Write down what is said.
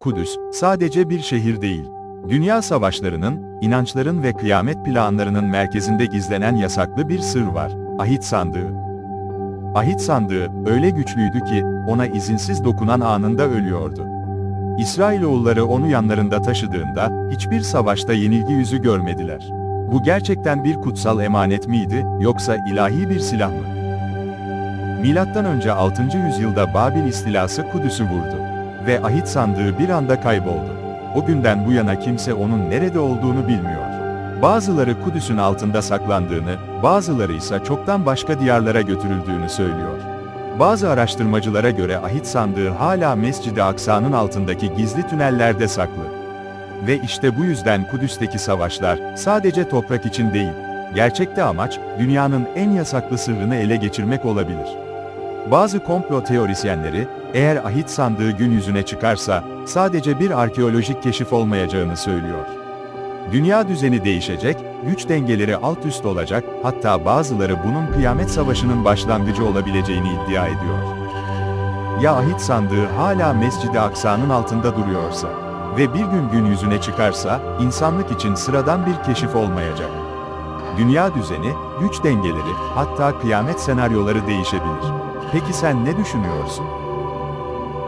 Kudüs, sadece bir şehir değil. Dünya savaşlarının, inançların ve kıyamet planlarının merkezinde gizlenen yasaklı bir sır var. Ahit sandığı. Ahit sandığı, öyle güçlüydü ki, ona izinsiz dokunan anında ölüyordu. İsrailoğulları onu yanlarında taşıdığında, hiçbir savaşta yenilgi yüzü görmediler. Bu gerçekten bir kutsal emanet miydi, yoksa ilahi bir silah mı? Milattan önce 6. yüzyılda Babil istilası Kudüs'ü vurdu ve ahit sandığı bir anda kayboldu. O günden bu yana kimse onun nerede olduğunu bilmiyor. Bazıları Kudüs'ün altında saklandığını, bazıları ise çoktan başka diyarlara götürüldüğünü söylüyor. Bazı araştırmacılara göre ahit sandığı hala Mescid-i Aksa'nın altındaki gizli tünellerde saklı. Ve işte bu yüzden Kudüs'teki savaşlar sadece toprak için değil, gerçekte amaç dünyanın en yasaklı sırrını ele geçirmek olabilir. Bazı komplo teorisyenleri, eğer ahit sandığı gün yüzüne çıkarsa, sadece bir arkeolojik keşif olmayacağını söylüyor. Dünya düzeni değişecek, güç dengeleri alt üst olacak, hatta bazıları bunun kıyamet savaşının başlangıcı olabileceğini iddia ediyor. Ya ahit sandığı hala Mescid-i Aksa'nın altında duruyorsa ve bir gün gün yüzüne çıkarsa, insanlık için sıradan bir keşif olmayacak. Dünya düzeni, güç dengeleri, hatta kıyamet senaryoları değişebilir. Peki sen ne düşünüyorsun?